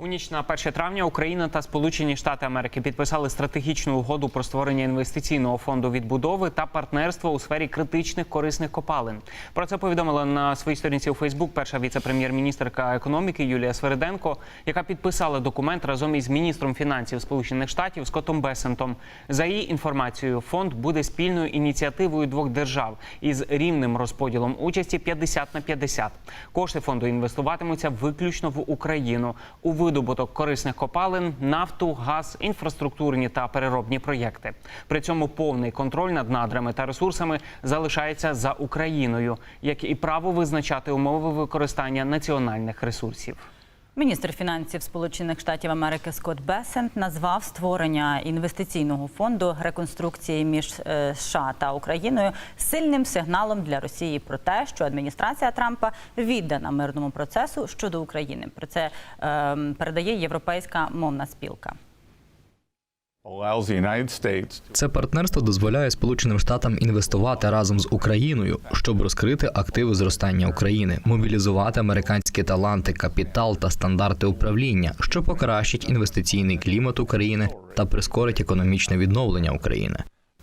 У ніч на 1 травня Україна та Сполучені Штати Америки підписали стратегічну угоду про створення інвестиційного фонду відбудови та партнерство у сфері критичних корисних копалин. Про це повідомила на своїй сторінці у Фейсбук перша віце-прем'єр-міністрка економіки Юлія Свериденко, яка підписала документ разом із міністром фінансів Сполучених Штатів Скоттом Бесентом. За її інформацією, фонд буде спільною ініціативою двох держав із рівним розподілом участі 50 на 50. Кошти фонду інвестуватимуться виключно в Україну у видобуток корисних копалин, нафту, газ, інфраструктурні та переробні проєкти. При цьому повний контроль над надрами та ресурсами залишається за Україною, як і право визначати умови використання національних ресурсів. Міністр фінансів Сполучених Штатів Америки Скотт Бесент назвав створення інвестиційного фонду реконструкції між е, США та Україною сильним сигналом для Росії про те, що адміністрація Трампа віддана мирному процесу щодо України. Про це е, передає європейська мовна спілка. Це партнерство дозволяє Сполученим Штатам інвестувати разом з Україною, щоб розкрити активи зростання України, мобілізувати американські таланти, капітал та стандарти управління, що покращить інвестиційний клімат України та прискорить економічне відновлення України.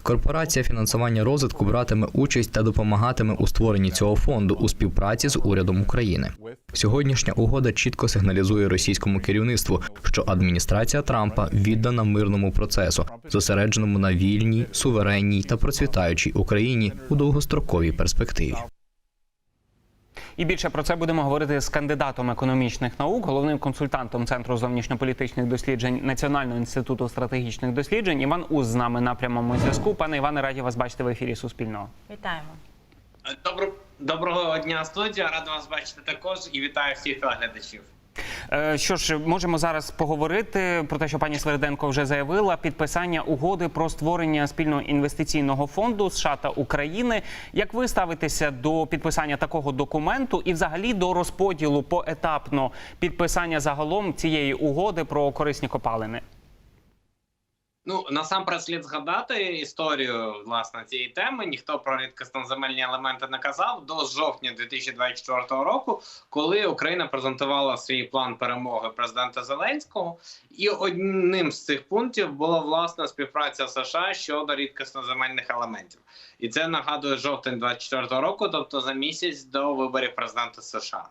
Корпорація фінансування розвитку братиме участь та допомагатиме у створенні цього фонду у співпраці з урядом України. Сьогоднішня угода чітко сигналізує російському керівництву, що адміністрація Трампа віддана мирному процесу, зосередженому на вільній, суверенній та процвітаючій Україні у довгостроковій перспективі. І більше про це будемо говорити з кандидатом економічних наук, головним консультантом Центру зовнішньополітичних досліджень Національного інституту стратегічних досліджень. Іван Уз з нами на прямому зв'язку. Пане Іване, раді вас бачити в ефірі Суспільного. Вітаємо. Доброго доброго дня, студія. Рада вас бачити також і вітаю всіх телеглядачів. Е, Що ж, можемо зараз поговорити про те, що пані Сверденко вже заявила підписання угоди про створення спільного інвестиційного фонду США та України. Як ви ставитеся до підписання такого документу і, взагалі, до розподілу поетапно підписання загалом цієї угоди про корисні копалини? Ну насамперед слід згадати історію власне цієї теми. Ніхто про рідкосноземельні елементи не казав до жовтня 2024 року, коли Україна презентувала свій план перемоги президента Зеленського, і одним з цих пунктів була власне співпраця США щодо рідкосноземельних елементів. І це нагадує жовтень 2024 року, тобто за місяць до виборів президента США.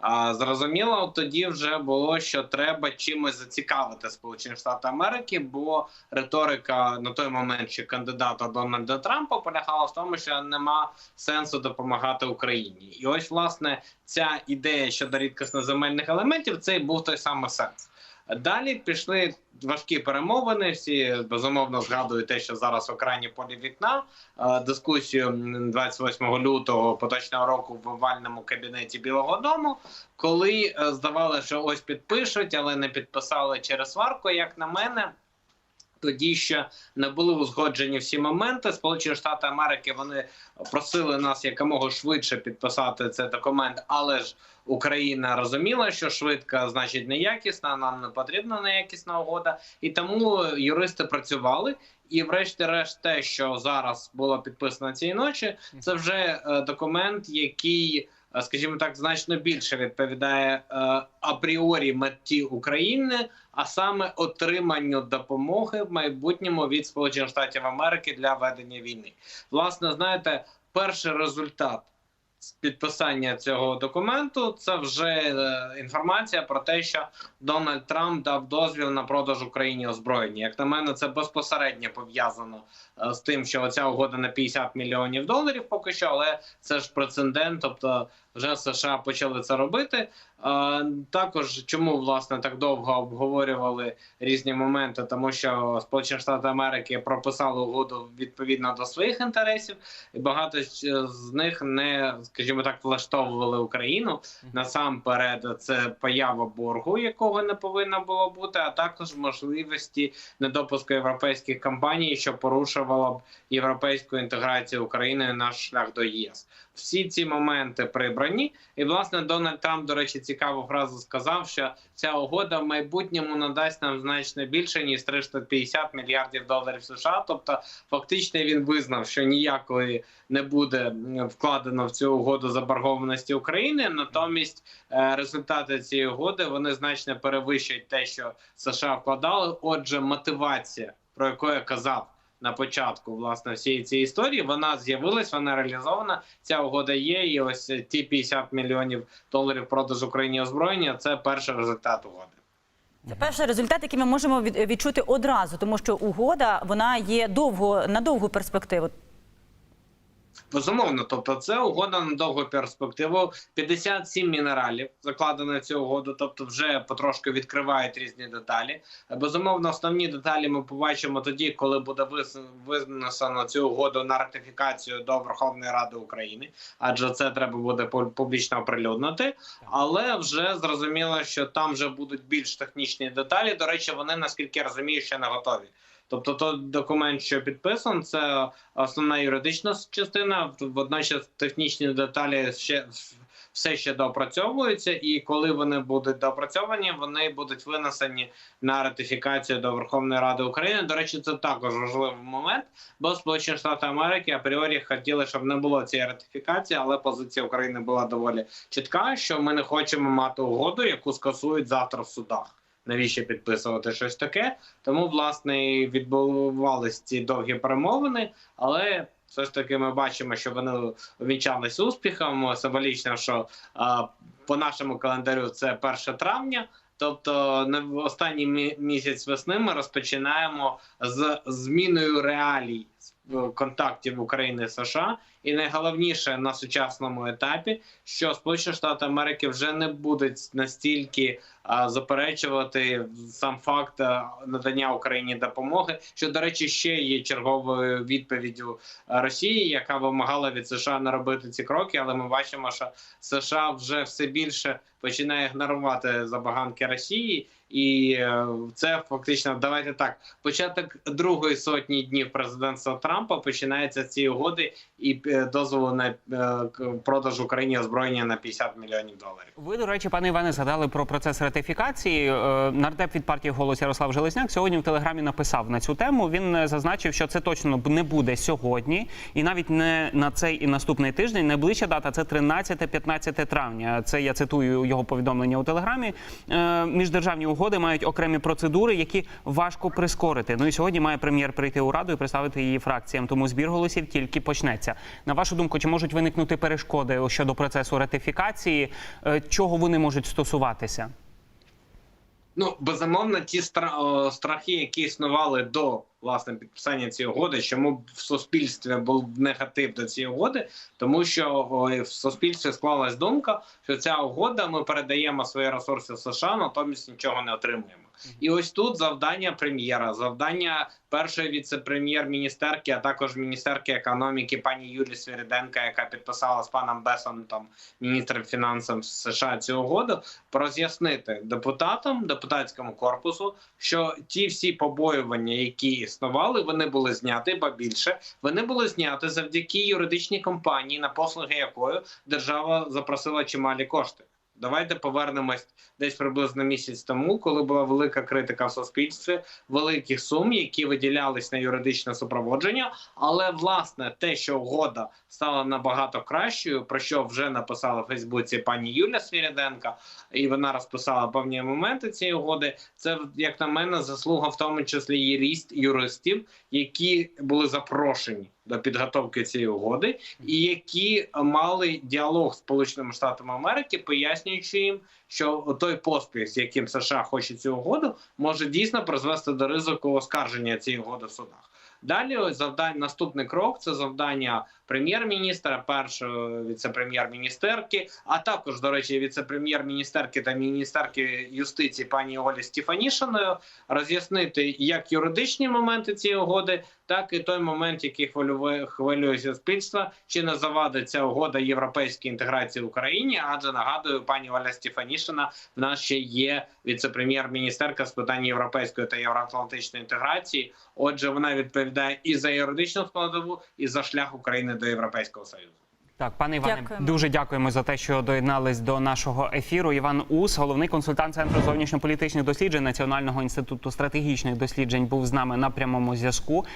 А зрозуміло, тоді вже було, що треба чимось зацікавити Сполучені Штати Америки, бо риторика на той момент ще кандидата Дональда Трампа полягала в тому, що нема сенсу допомагати Україні. І ось власне ця ідея щодо рідкосноземельних елементів це і був той самий сенс. Далі пішли важкі перемовини. Всі безумовно згадують те, що зараз в окраїні полі вікна Е, дискусію м, 28 лютого поточного року в овальному кабінеті Білого Дому, коли здавали, здавалося, що ось підпишуть, але не підписали через сварку. Як на мене, тоді ще не були узгоджені всі моменти. Сполучені Штати Америки вони просили нас якомога швидше підписати цей документ, але ж Україна розуміла, що швидка значить неякісна. Нам не потрібна неякісна угода, і тому юристи працювали. І, врешті-решт, те, що зараз було підписано цієї ночі, це вже е, документ, який, скажімо так, значно більше відповідає е, апріорі меті України, а саме отриманню допомоги в майбутньому від Сполучених Штатів Америки для ведення війни. Власне, знаєте, перший результат підписання цього документу це вже е, інформація про те, що Дональд Трамп дав дозвіл на продаж Україні озброєння. Як на мене, це безпосередньо пов'язано е, з тим, що оця угода на 50 мільйонів доларів поки що, але це ж прецедент, тобто вже США почали це робити. Також чому власне так довго обговорювали різні моменти, тому що Сполучені Штати Америки прописали угоду відповідно до своїх інтересів, і багато з них не, скажімо так, влаштовували Україну. Насамперед, це поява боргу, якого не повинно було бути, а також можливості недопуску європейських компаній, що порушувало б європейську інтеграцію України на шлях до ЄС. всі ці моменти прибрані. І власне Дональд Трамп, до речі, цікаву фразу сказав, що ця угода в майбутньому надасть нам значно більше ніж 350 мільярдів доларів США. Тобто, фактично він визнав, що ніякої не буде вкладено в цю угоду заборгованості України. Натомість е, результати цієї угоди вони значно перевищують те, що США вкладали. Отже, мотивація, про яку я казав. На початку власне всієї цієї історії вона з'явилась, вона реалізована. Ця угода є. І ось ті 50 мільйонів доларів продаж Україні озброєння. Це перший результат угоди. Це перший результат, який ми можемо від- відчути одразу, тому що угода вона є довго на довгу перспективу. Безумовно, тобто це угода на довгу перспективу. 57 мінералів закладено в цю угоду, тобто вже потрошки відкривають різні деталі. Безумовно, основні деталі ми побачимо тоді, коли буде вис- цю угоду на ратифікацію до Верховної Ради України, адже це треба буде пу- публічно оприлюднити. Але вже зрозуміло, що там вже будуть більш технічні деталі. До речі, вони наскільки я розумію, ще не готові. Тобто, той документ, що підписан, це основна юридична частина. Водночас технічні деталі ще все ще допрацьовуються, і коли вони будуть допрацьовані, вони будуть винесені на ратифікацію до Верховної Ради України. До речі, це також важливий момент, бо Сполучені Штати Америки апріорі хотіли, щоб не було цієї ратифікації, але позиція України була доволі чітка, що ми не хочемо мати угоду, яку скасують завтра в судах. Навіщо підписувати щось таке? Тому власне відбувалися ці довгі перемовини, але все ж таки ми бачимо, що вони увінчалися успіхом. Символічно, що по нашому календарю це 1 травня. Тобто, на останній мі- місяць весни ми розпочинаємо з зміною реалій е, контактів України і США. І найголовніше на сучасному етапі, що Сполучені Штати Америки вже не будуть настільки заперечувати сам факт надання Україні допомоги, що до речі ще є черговою відповіддю Росії, яка вимагала від США не робити ці кроки. Але ми бачимо, що США вже все більше починає ігнорувати забаганки Росії. І е, це фактично давайте так. Початок другої сотні днів президентства Трампа починається цієї угоди і е, дозволу на е, продаж Україні озброєння на 50 мільйонів доларів. Ви, до речі, пане Іване, згадали про процес ратифікації. Е, Нардеп від партії голос Ярослав Железняк сьогодні в телеграмі написав на цю тему. Він е, зазначив, що це точно не буде сьогодні, і навіть не на цей і наступний тиждень. Найближча дата це 13-15 травня. Це я цитую його повідомлення у телеграмі. Е, Міждержавні угоди мають окремі процедури, які важко прискорити. Ну і сьогодні має прем'єр прийти у раду і представити її фракціям. Тому збір голосів тільки почнеться. На вашу думку, чи можуть виникнути перешкоди щодо процесу ратифікації? Чого вони можуть стосуватися? Ну безумовно, ті стра- страхи, які існували до власне підписання цієї угоди, чому в суспільстві був негатив до цієї угоди, тому що в суспільстві склалась думка, що ця угода ми передаємо свої ресурси в США, натомість нічого не отримуємо. І ось тут завдання прем'єра, завдання першої віце-прем'єр-міністерки, а також міністерки економіки пані Юлі Свириденка, яка підписала з паном Бесонтом, міністром фінансів США цю угоду, роз'яснити депутатам, депутатському корпусу, що ті всі побоювання, які існували, вони були зняті, ба більше вони були зняті завдяки юридичній компанії, на послуги якої держава запросила чималі кошти. Давайте повернемось десь приблизно місяць тому, коли була велика критика в суспільстві, великих сум, які виділялись на юридичне супроводження. Але власне те, що угода стала набагато кращою, про що вже написала в Фейсбуці пані Юля Свіріденка, і вона розписала певні моменти цієї угоди. Це як на мене заслуга, в тому числі юрист, юристів, які були запрошені до підготовки цієї угоди, і які мали діалог з Сполученими Штатами Америки, пояснюючи їм, що той поспіх, з яким США хоче цю угоду, може дійсно призвести до ризику оскарження цієї угоди в судах. Далі завдання наступний крок це завдання прем'єр-міністра, першого віце-прем'єр-міністерки, а також, до речі, віце-прем'єр-міністерки та міністерки юстиції пані Олі Стефанішиною роз'яснити як юридичні моменти цієї угоди, так і той момент, який хвилює, хвилює суспільство, чи не завадить ця угода європейській інтеграції в Україні? Адже нагадую, пані Оля Стефанішина в нас ще є віце-прем'єр-міністерка з питань європейської та євроатлантичної інтеграції. Отже, вона відповідає і за юридичну складову, і за шлях України до Європейського союзу. Так, пане Іване, Дякуємо. дуже дякуємо за те, що доєднались до нашого ефіру. Іван Ус, головний консультант Центру зовнішньополітичних досліджень Національного інституту стратегічних досліджень, був з нами на прямому зв'язку.